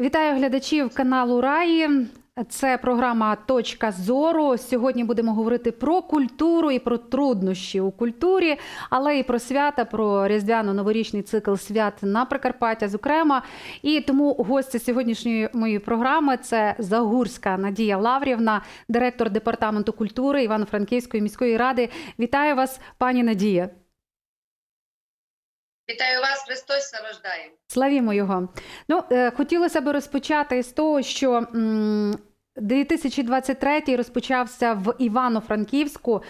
Вітаю глядачів каналу Раї. Це програма Точка зору. Сьогодні будемо говорити про культуру і про труднощі у культурі, але і про свята, про різдвяно-новорічний цикл свят на Прикарпаття, зокрема. І тому гостя сьогоднішньої моєї програми це Загурська Надія Лаврівна, директор департаменту культури Івано-Франківської міської ради. Вітаю вас, пані Надія. Вітаю вас, Христос рождає. Славімо його. Ну, е, хотілося б розпочати з того, що м, 2023 розпочався в Івано-Франківську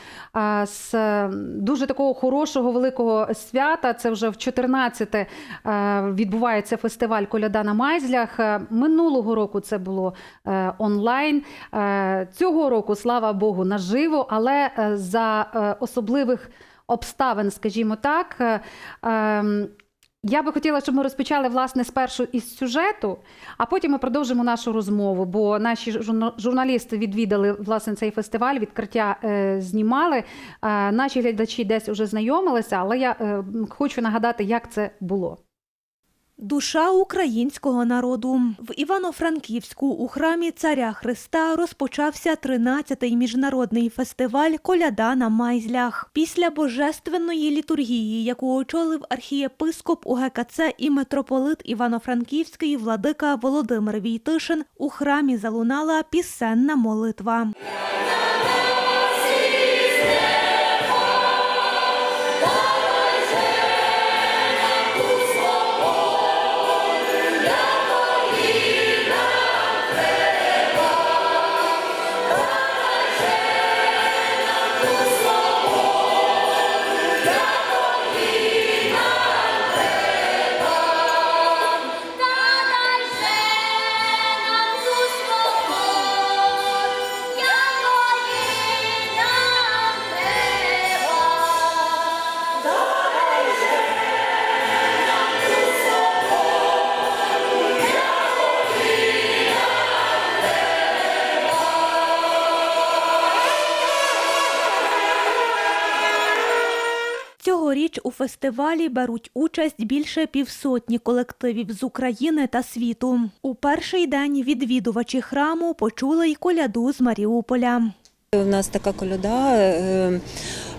з е, дуже такого хорошого великого свята. Це вже в 14-те е, відбувається фестиваль Коляда на Майзлях. Е, Минулого року це було онлайн. Цього року, слава Богу, наживо, але за особливих обставин, скажімо так. е, ем, я би хотіла, щоб ми розпочали власне спершу із сюжету, а потім ми продовжимо нашу розмову. Бо наші журналісти відвідали власне цей фестиваль, відкриття е, знімали. Е, наші глядачі десь вже знайомилися, але я е, хочу нагадати, як це було. Душа українського народу в Івано-Франківську у храмі Царя Христа розпочався 13-й міжнародний фестиваль Коляда на Майзлях. Після божественної літургії, яку очолив архієпископ УГКЦ і митрополит Івано-Франківський владика Володимир Війтишин, у храмі залунала пісенна молитва. Фестивалі беруть участь більше півсотні колективів з України та світу. У перший день відвідувачі храму почули й коляду з Маріуполя. У нас така коляда е,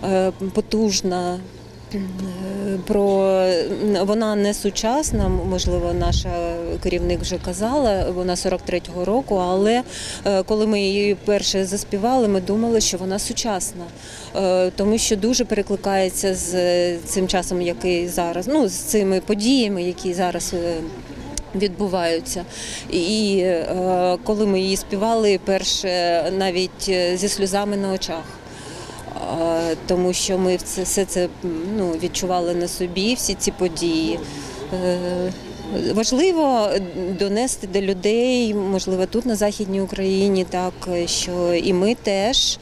е, потужна. Е, Про вона не сучасна, можливо, наша керівник вже казала, вона 43-го року. Але е, коли ми її перше заспівали, ми думали, що вона сучасна, Е, тому що дуже перекликається з цим часом, який зараз, ну з цими подіями, які зараз. е, Відбуваються, і е, коли ми її співали, перше навіть е, зі сльозами на очах, Е, тому що ми все це ну, відчували на собі, всі ці події. Е, Важливо донести до людей, можливо, тут на Західній Україні, так що і ми теж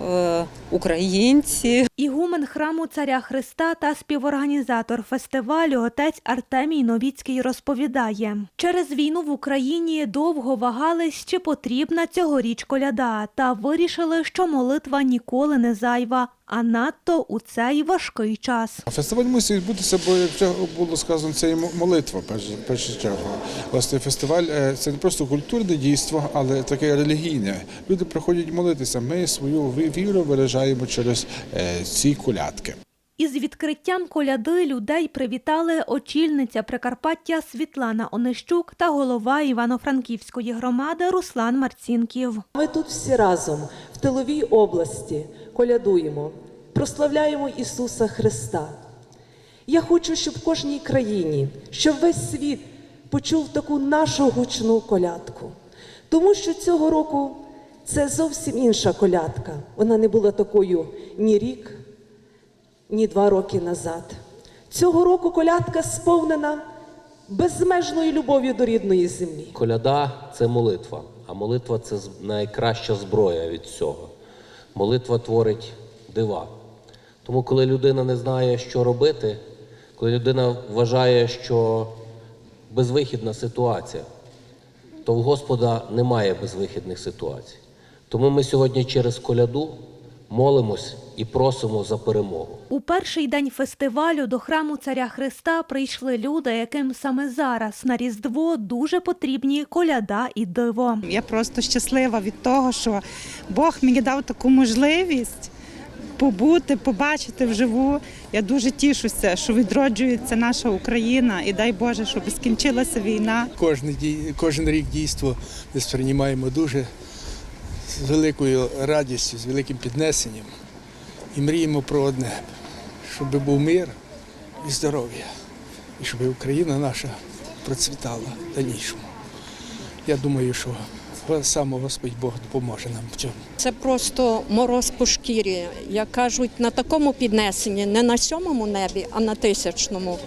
е, українці. Ігумен храму Царя Христа та співорганізатор фестивалю отець Артемій Новіцький розповідає: через війну в Україні довго вагались, чи потрібна цьогоріч коляда, та вирішили, що молитва ніколи не зайва, а надто у цей важкий час. Фестиваль мусить відбутися, бо як було сказано, це і молитва перш- в першу чергу. Власне, фестиваль е, це не просто культурне дійство, але таке релігійне. Люди приходять молитися. Ми свою ві- віру виражаємо через е, ці колядки. Із відкриттям коляди людей привітали очільниця Прикарпаття Світлана Онищук та голова Івано-Франківської громади Руслан Марцінків. Ми тут всі разом в тиловій області колядуємо, прославляємо Ісуса Христа. Я хочу, щоб в кожній країні, щоб весь світ почув таку нашу гучну колядку. Тому що цього року це зовсім інша колядка. Вона не була такою ні рік, ні два роки назад. Цього року колядка сповнена безмежною любов'ю до рідної землі. Коляда це молитва, а молитва це найкраща зброя від всього. Молитва творить дива. Тому, коли людина не знає, що робити, коли людина вважає, що безвихідна ситуація, то в Господа немає безвихідних ситуацій. Тому ми сьогодні через коляду молимось і просимо за перемогу. У перший день фестивалю до храму Царя Христа прийшли люди, яким саме зараз на Різдво дуже потрібні коляда і диво. Я просто щаслива від того, що Бог мені дав таку можливість побути, побачити вживу. Я дуже тішуся, що відроджується наша Україна, і дай Боже, щоб скінчилася війна. Кожен, дій- кожен рік дійство ми сприймаємо дуже з великою радістю, з великим піднесенням. І мріємо про одне, щоб був мир і здоров'я, і щоб Україна наша процвітала дальнішому. Я думаю, що сам Господь Бог допоможе нам в цьому. Це просто мороз по шкірі. Як кажуть, на такому піднесенні, не на сьомому небі, а на тисячному.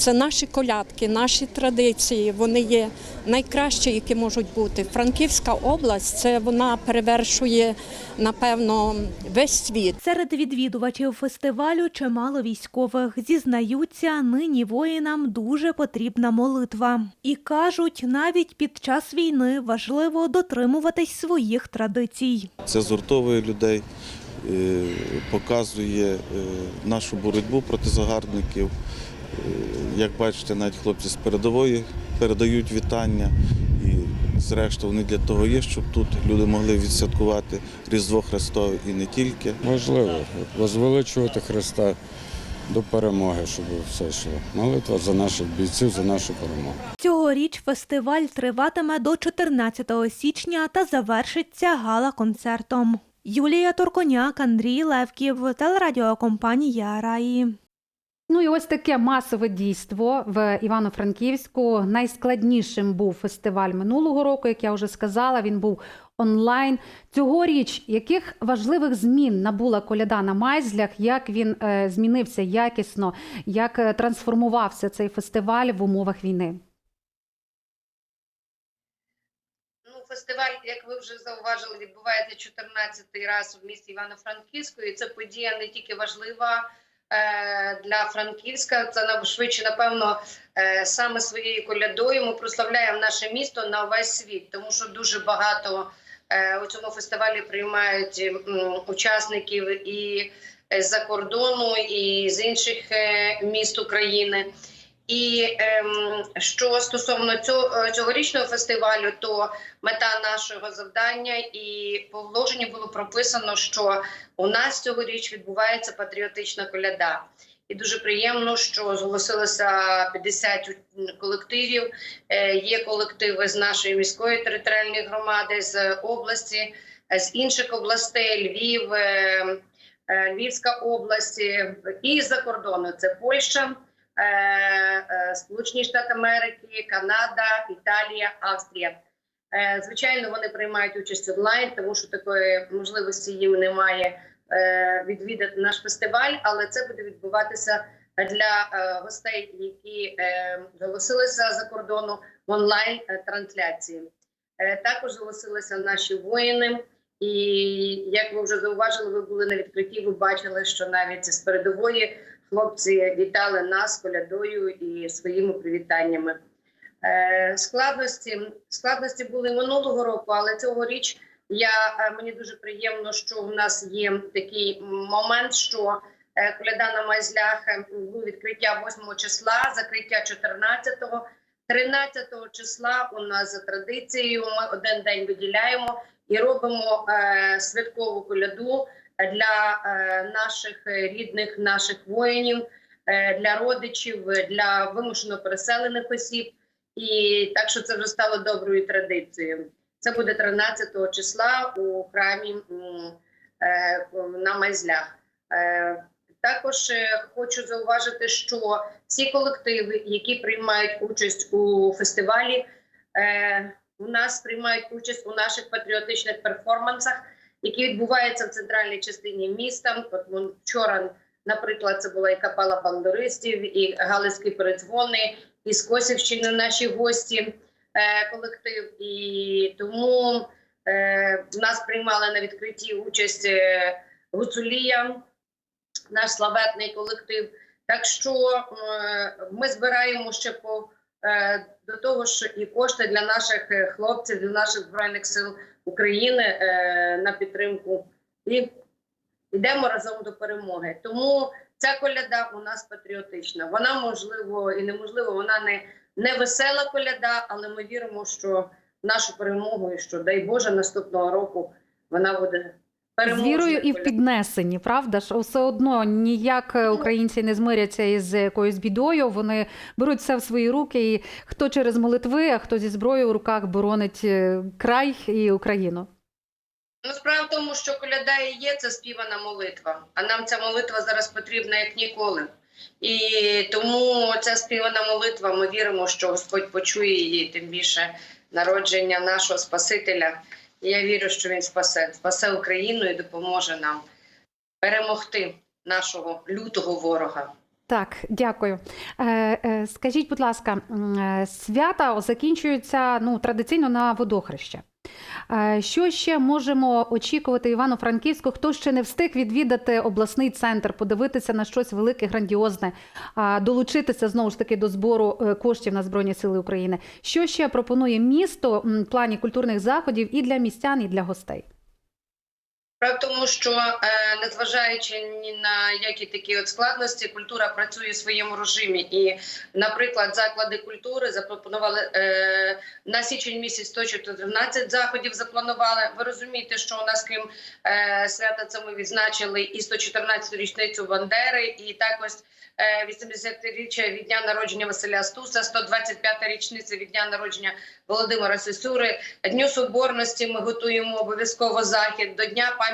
Це наші колядки, наші традиції. Вони є найкращі, які можуть бути. Франківська область це вона перевершує, напевно, весь світ. Серед відвідувачів фестивалю чимало військових зізнаються, нині воїнам дуже потрібна молитва. І кажуть, навіть під час війни важливо дотримуватись своїх традицій. Це згуртовує людей, е, показує е, нашу боротьбу проти загарбників. Як бачите, навіть хлопці з передової передають вітання. І зрештою вони для того є, щоб тут люди могли відсвяткувати Різдво Христове і не тільки. Важливо возвеличувати Христа до перемоги, щоб все йшло. Молитва за наших бійців, за нашу перемогу. Цьогоріч фестиваль триватиме до 14 січня та завершиться гала-концертом. Юлія Турконяк, Андрій Левків, телерадіокомпанія Раї. Ну і ось таке масове дійство в Івано-Франківську. Найскладнішим був фестиваль минулого року, як я вже сказала. Він був онлайн. Цьогоріч яких важливих змін набула коляда на майзлях? Як він е, змінився якісно, як е, трансформувався цей фестиваль в умовах війни? Ну, фестиваль, як ви вже зауважили, відбувається 14-й раз в місті Івано-Франківську, і це подія не тільки важлива для Франківська, це швидше, напевно, е, саме своєю колядою ми прославляємо наше місто на весь світ, тому що дуже багато е, у цьому фестивалі приймають учасників і з-за кордону, і з інших е, міст України. І ем, що стосовно цього цьогорічного фестивалю, то мета нашого завдання і по вложенню було прописано, що у нас цьогоріч відбувається патріотична коляда. І дуже приємно, що зголосилося 50 колективів. Е, Є колективи з нашої міської територіальної громади, з області, е, з інших областей Львів, е, е, Львівська область е, і з-за кордону. Це Польща. Е, е, Сполучені Штати Америки, Канада, Італія, Австрія. Е, Звичайно, вони приймають участь онлайн, тому що такої можливості їм немає відвідати наш фестиваль, але це буде відбуватися для гостей, які зголосилися за кордону в онлайн трансляції. Також зголосилися наші воїни. І як ви вже зауважили, ви були на відкритті. Ви бачили, що навіть з передової хлопці вітали нас колядою і своїми привітаннями. Е, складності складності були минулого року, але цьогоріч я е, мені дуже приємно, що в нас є такий момент, що е, коляда на майзлях було відкриття 8 числа, закриття 14-го. 13 числа у нас за традицією ми один день виділяємо і робимо святкову коляду для е, наших рідних, наших воїнів, е, для родичів, для вимушено переселених осіб. І так що це вже стало доброю традицією. Це буде 13 числа у храмі е, на Майзлях. Також хочу зауважити, що всі колективи, які приймають участь у фестивалі, у нас приймають участь у наших патріотичних перформансах, які відбуваються в центральній частині міста. От вчора, наприклад, це була і капала бандуристів, і галицькі передзвони, і з Косівщини наші гості, е, колектив. І тому е, нас приймали на відкритті участь е, Гуцулія, наш славетний колектив. Так що ми збираємо ще по до того, що і кошти для наших хлопців, для наших збройних сил України е, на підтримку і йдемо разом до перемоги. Тому ця коляда у нас патріотична. Вона можливо і неможливо, вона не, не весела коляда, але ми віримо, що нашу перемогу і що дай Боже наступного року вона буде З вірою і в піднесенні, правда ж? Все одно ніяк е, українці не змиряться із якоюсь бідою. Вони беруть все в свої руки, і хто через молитви, а хто зі зброєю в руках боронить е, край і Україну. Ну, справа в тому, що коляда і є це співана молитва, а нам ця молитва зараз потрібна як ніколи. І тому ця співана молитва, ми віримо, що Господь почує її, тим більше народження нашого Спасителя. Я вірю, що Він спасе, спасе Україну і допоможе нам перемогти нашого лютого ворога. Так, дякую. Е, е, скажіть, будь ласка, е, свята закінчуються ну, традиційно на водохреще. Е, Що ще можемо очікувати Івано-Франківську? Хто ще не встиг відвідати обласний центр, подивитися на щось велике, грандіозне, долучитися знову ж таки до збору е, коштів на Збройні Сили України? Що ще пропонує місто в плані культурних заходів і для містян, і для гостей? Справа тому, що е, незважаючи ні на які такі от складності, культура працює в своєму режимі. І, наприклад, заклади культури запропонували е, на січень місяць 114 заходів. Запланували. Ви розумієте, що у нас крім е, свята це ми відзначили і 114 річницю Бандери, і також е, 80-річчя від дня народження Василя Стуса, 125 річниця від дня народження Володимира Сосюри. Дню Соборності ми готуємо обов'язково захід до Дня пам'яті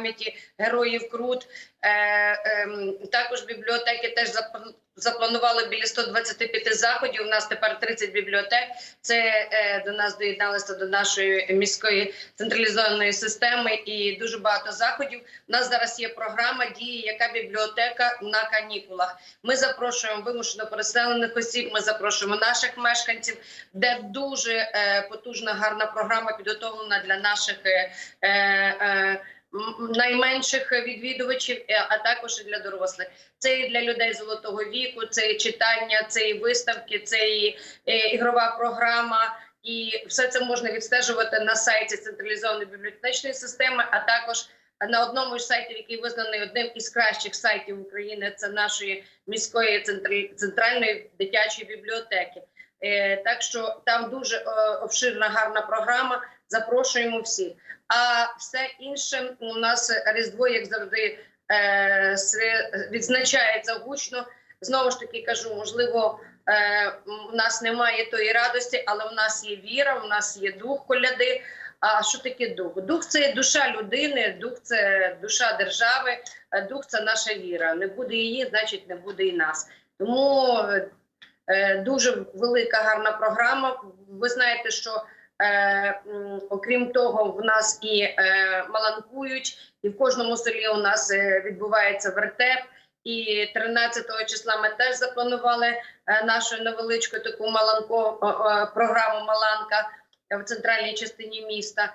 героїв Крут. Е, ем, також бібліотеки теж зап- запланували біля 125 заходів. У нас тепер 30 бібліотек. Це е, до нас доєдналися до нашої міської централізованої системи і дуже багато заходів. У нас зараз є програма дії, яка бібліотека на канікулах. Ми запрошуємо вимушено переселених осіб. Ми запрошуємо наших мешканців, де дуже е, потужна гарна програма підготовлена для наших найменших відвідувачів, е, а також і для дорослих. Це і для людей золотого віку, це і читання, це і виставки, це і е, ігрова програма. І все це можна відстежувати на сайті централізованої бібліотечної системи, а також на одному із сайтів, який визнаний одним із кращих сайтів України, це нашої міської центральної дитячої бібліотеки. Е, так що там дуже е, обширна гарна програма. Запрошуємо всіх. А все інше у нас Різдво, як завжди, е, відзначається гучно. Знову ж таки кажу, можливо, у нас немає тої радості, але у нас є віра, у нас є дух коляди. А що таке дух? Дух це душа людини, дух це душа держави, дух це наша віра. Не буде її, значить не буде і нас. Тому дуже велика гарна програма. Ви знаєте, що е, окрім того, в нас і е, маланкують, і в кожному селі у нас е, відбувається вертеп. І 13 числа ми теж запланували е, нашу невеличку таку маланко е, е, програму Маланка в центральній частині міста.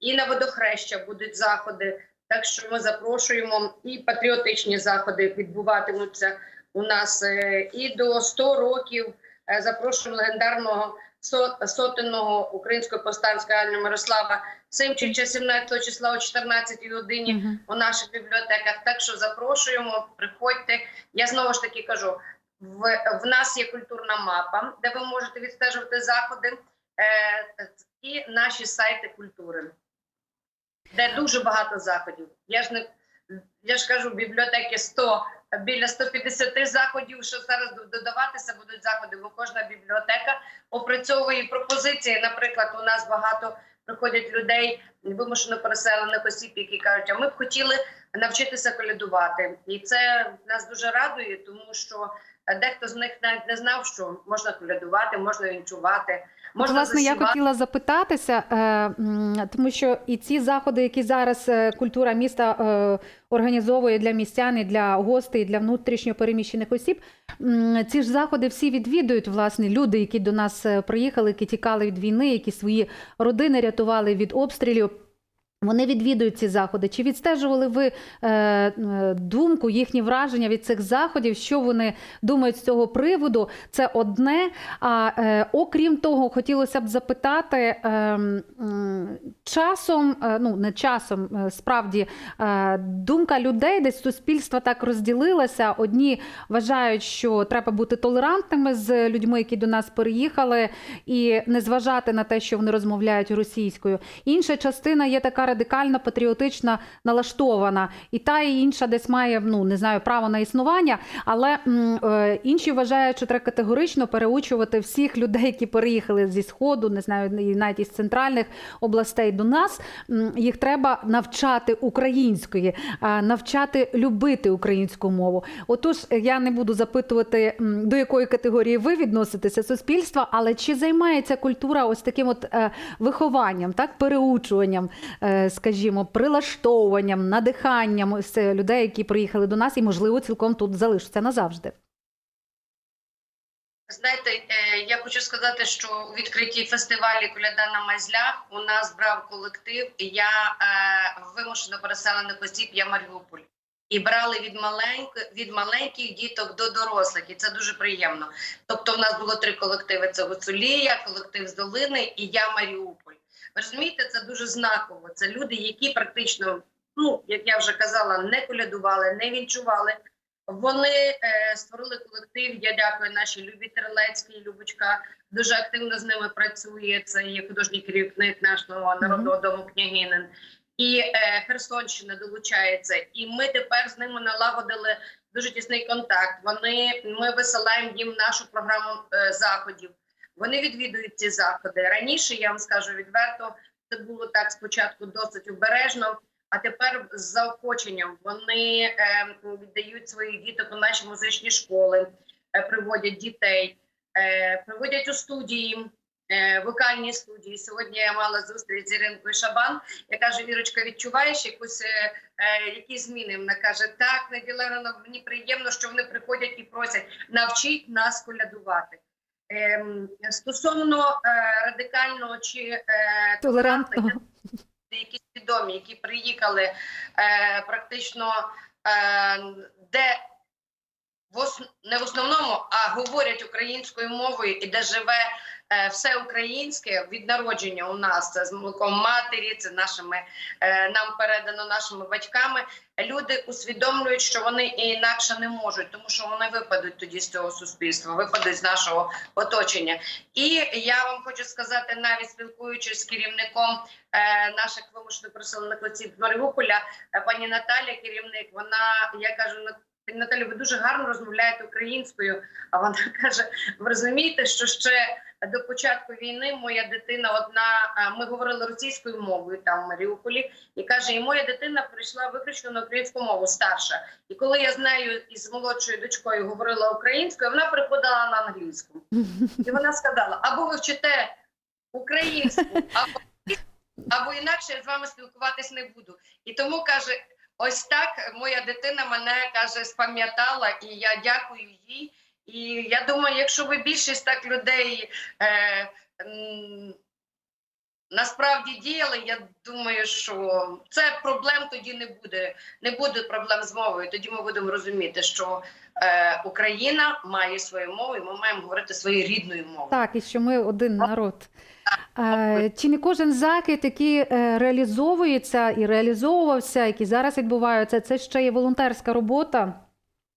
І на водохреща будуть заходи. Так що ми запрошуємо і патріотичні заходи відбуватимуться у нас е, і до 100 років. Е, Запрошуємо легендарного со- сотенного українського повстанського армії Мирослава Симчича 17 числа о 14 годині у наших бібліотеках. Так що запрошуємо, приходьте. Я знову ж таки кажу: в, в нас є культурна мапа, де ви можете відстежувати заходи, е, і наші сайти культури, де дуже багато заходів. Я ж не я ж кажу, бібліотеки 100, біля 150 заходів. Що зараз додаватися будуть заходи, бо кожна бібліотека опрацьовує пропозиції. Наприклад, у нас багато приходять людей вимушено переселених осіб, які кажуть, а ми б хотіли навчитися колядувати, і це нас дуже радує, тому що дехто з них навіть не знав, що можна колядувати, можна вінчувати, От, можна власне, я хотіла запитатися, е, тому що і ці заходи, які зараз е, культура міста е, організовує для містян, і для гостей, і для внутрішньо переміщених осіб, ці ж заходи всі відвідують власне люди, які до нас приїхали, які тікали від війни, які свої родини рятували від обстрілів. Вони відвідують ці заходи. Чи відстежували ви е, е, думку, їхні враження від цих заходів? Що вони думають з цього приводу? Це одне. А е, окрім того, хотілося б запитати е, часом, е, ну не часом, е, справді е, думка людей, десь суспільства так розділилася. Одні вважають, що треба бути толерантними з людьми, які до нас переїхали, і не зважати на те, що вони розмовляють російською. Інша частина є така радикально патріотична налаштована, і та і інша десь має ну не знаю право на існування. Але е, інші вважають, що треба категорично переучувати всіх людей, які переїхали зі сходу, не знаю, навіть із центральних областей до нас. Їх треба навчати української, а, навчати любити українську мову. Отож, я не буду запитувати, до якої категорії ви відноситеся суспільства, але чи займається культура ось таким от е, вихованням, так переучуванням, е, скажімо, прилаштовуванням, надиханням е, людей, які приїхали до нас, і можливо цілком тут залишаться назавжди. Знаєте, е, я хочу сказати, що у відкритті фестивалі Коляда на Майзлях у нас брав колектив. Я е, вимушено переселених осіб, я Маріуполь. І брали від маленьких від маленьких діток до дорослих, і це дуже приємно. Тобто, в нас було три колективи: це Гуцулія, колектив з долини і я Маріуполь. Ви розумієте, це дуже знаково. Це люди, які практично, ну як я вже казала, не колядували, не вінчували. Вони е, створили колектив. Я дякую нашій Любі Терлецькій. Любочка дуже активно з ними працює. Це є художній керівник нашого народного дому княгинин. І е, Херсонщина долучається. І ми тепер з ними налагодили дуже тісний контакт. Вони ми висилаємо їм нашу програму е, заходів. Вони відвідують ці заходи. Раніше я вам скажу відверто, це було так спочатку досить обережно. А тепер з заохоченням вони е, віддають своїх діток у наші музичні школи, е, приводять дітей, е, приводять у студії, е, вокальні студії. Сьогодні я мала зустріч з Іринкою Шабан. Я кажу, Вірочка, відчуваєш якусь е, е, які зміни? Вона каже: Так, Надія мені приємно, що вони приходять і просять навчіть нас колядувати. Ем, стосовно е, радикального чи е, Толерантного. які свідомі, які приїхали е, практично де в не в основному, а говорять українською мовою і де живе все українське від народження у нас це з молоком матері, це нашими е, нам передано нашими батьками. Люди усвідомлюють, що вони і інакше не можуть, тому що вони випадуть тоді з цього суспільства, випадуть з нашого оточення. І я вам хочу сказати, навіть спілкуючись з керівником е, наших вимушено переселених осіб Маріуполя, е, пані Наталя, керівник, вона я кажу, «Нат- Наталі, ви дуже гарно розмовляєте українською. А вона каже: ви розумієте, що ще до початку війни моя дитина одна, ми говорили російською мовою там в Маріуполі, і каже, і моя дитина прийшла виключно на українську мову старша. І коли я з нею і з молодшою дочкою говорила українською, вона переходила на англійську. І вона сказала: або ви вчите українську, або, або інакше я з вами спілкуватись не буду. І тому каже. Ось так моя дитина мене каже, спам'ятала, і я дякую їй. І я думаю, якщо ви більшість так людей е, насправді діяли, я думаю, що це проблем тоді не буде. Не буде проблем з мовою. Тоді ми будемо розуміти, що е, Україна має свою мову, і ми маємо говорити своєю рідною мовою. Так, і що ми один народ. Чи не кожен закид, який е, реалізовується і реалізовувався, які зараз відбуваються, це ще є волонтерська робота.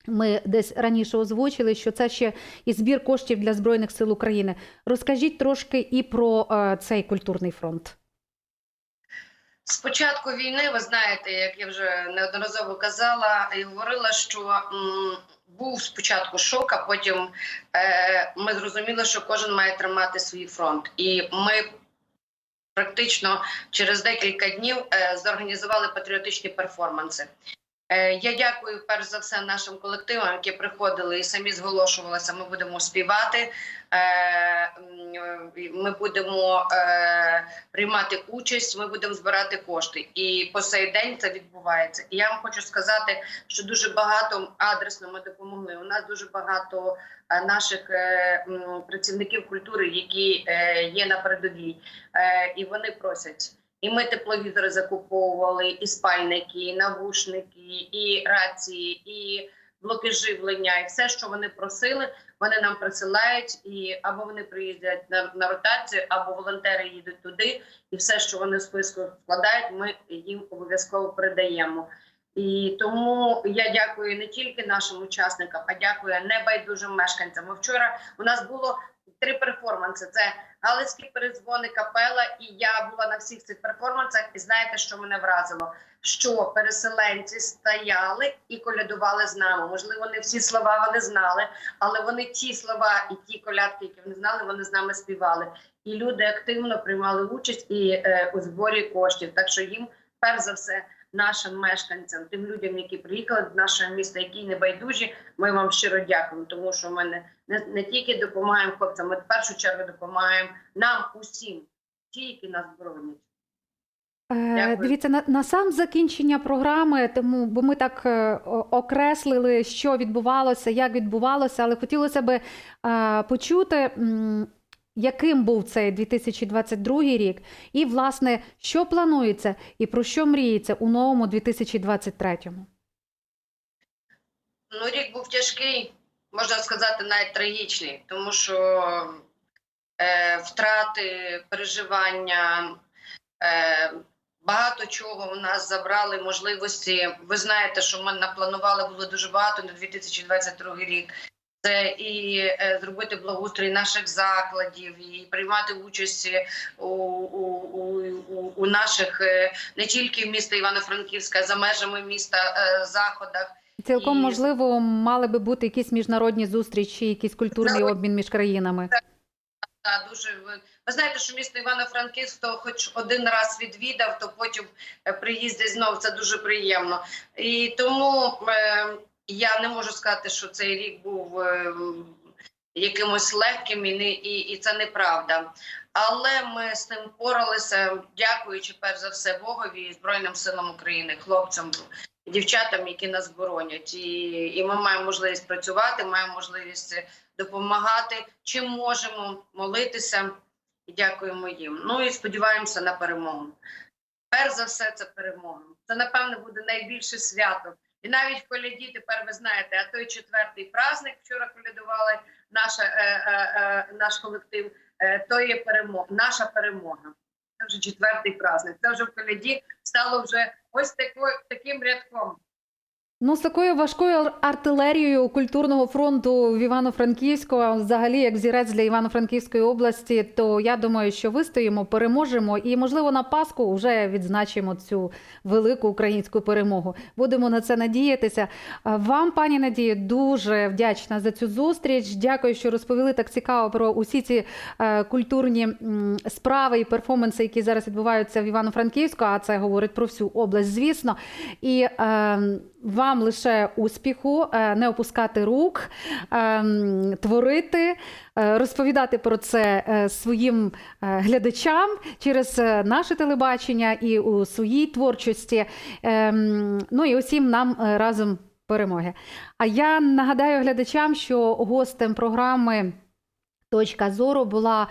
Ми десь раніше озвучили, що це ще і збір коштів для Збройних сил України. Розкажіть трошки і про е, цей культурний фронт. З початку війни, ви знаєте, як я вже неодноразово казала і говорила, що був спочатку шок, а потім е, ми зрозуміли, що кожен має тримати свій фронт. І ми практично через декілька днів е, зорганізували патріотичні перформанси. Е, Я дякую перш за все нашим колективам, які приходили і самі зголошувалися. Ми будемо співати, е, ми будемо е, приймати участь, ми будемо збирати кошти. І по сей день це відбувається. І я вам хочу сказати, що дуже багато адресно ми допомогли. У нас дуже багато наших працівників культури, які є на передовій, і вони просять. І ми тепловізори закуповували, і спальники, і навушники, і рації, і блоки живлення, і все, що вони просили, вони нам присилають. І або вони приїздять на, на ротацію, або волонтери їдуть туди, і все, що вони в списку складають, ми їм обов'язково передаємо. І тому я дякую не тільки нашим учасникам, а дякую небайдужим мешканцям. Вчора у нас було три перформанси: це Галицькі перезвони, капела. І я була на всіх цих перформансах. І знаєте, що мене вразило? Що переселенці стояли і колядували з нами. Можливо, не всі слова вони знали, але вони ті слова і ті колядки, які вони знали, вони з нами співали. І люди активно приймали участь і е, у зборі коштів. Так що їм, перш за все, нашим мешканцям, тим людям, які приїхали до нашого міста, які не байдужі, ми вам щиро дякуємо, тому що ми не, не, не тільки допомагаємо хлопцям, ми в першу чергу допомагаємо нам усім, ті, які нас боронять. Е, Дякую. Дивіться, на, на сам закінчення програми, тому бо ми так е, окреслили, що відбувалося, як відбувалося, але хотілося би е, почути, яким був цей 2022 рік, і власне, що планується і про що мріється у новому 2023. Ну, рік був тяжкий, можна сказати, навіть трагічний, тому що е, втрати, переживання, е, багато чого у нас забрали можливості. Ви знаєте, що ми напланували було дуже багато на 2022 рік. Це і е, зробити благоустрій наших закладів, і приймати участь у, у, у, у, у наших е, не тільки міста Івано-Франківська, за межами міста е, заходах. Цілком І- можливо, мали би бути якісь міжнародні зустрічі, якийсь культурний Міжнародні. обмін між країнами. Та дуже ви, знаєте, що місто Івано-Франківськ, хто хоч один раз відвідав, то потім е, приїздить знов. Це дуже приємно. І тому е, я не можу сказати, що цей рік був е, якимось легким, і, не, і, і це неправда. Але ми з ним поралися, дякуючи перш за все Богові і Збройним силам України, хлопцям, дівчатам, які нас боронять. І, і ми маємо можливість працювати, маємо можливість допомагати, чим можемо молитися і дякуємо їм. Ну і сподіваємося на перемогу. Перш за все, це перемога. Це напевно буде найбільше свято. І навіть в коляді тепер ви знаєте, а той четвертий праздник вчора колядували наша, е, е, е, наш колектив. Е, то є перемога, наша перемога. Це вже четвертий праздник. Це вже в коляді стало вже ось такою, таким рядком. Ну, з такою важкою артилерією культурного фронту в Івано-Франківську, а взагалі як зірець для Івано-Франківської області, то я думаю, що вистоїмо, переможемо і, можливо, на Пасху вже відзначимо цю велику українську перемогу. Будемо на це надіятися. Вам, пані Надію, дуже вдячна за цю зустріч. Дякую, що розповіли так цікаво про усі ці е, культурні справи і перформанси, які зараз відбуваються в Івано-Франківську. А це говорить про всю область, звісно. І е, вам лише успіху, е, не опускати рук, е, творити, е, розповідати про це своїм глядачам через наше телебачення і у своїй творчості. Ну і усім нам разом перемоги. А я нагадаю глядачам, що гостем програми. Точка зору була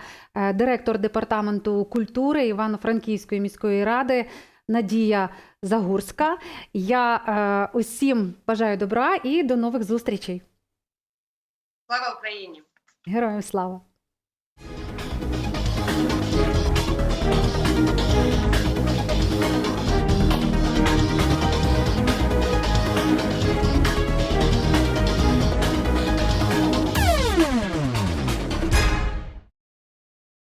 директор департаменту культури Івано-Франківської міської ради Надія Загурська. Я е, усім бажаю добра і до нових зустрічей. Слава Україні! Героям слава!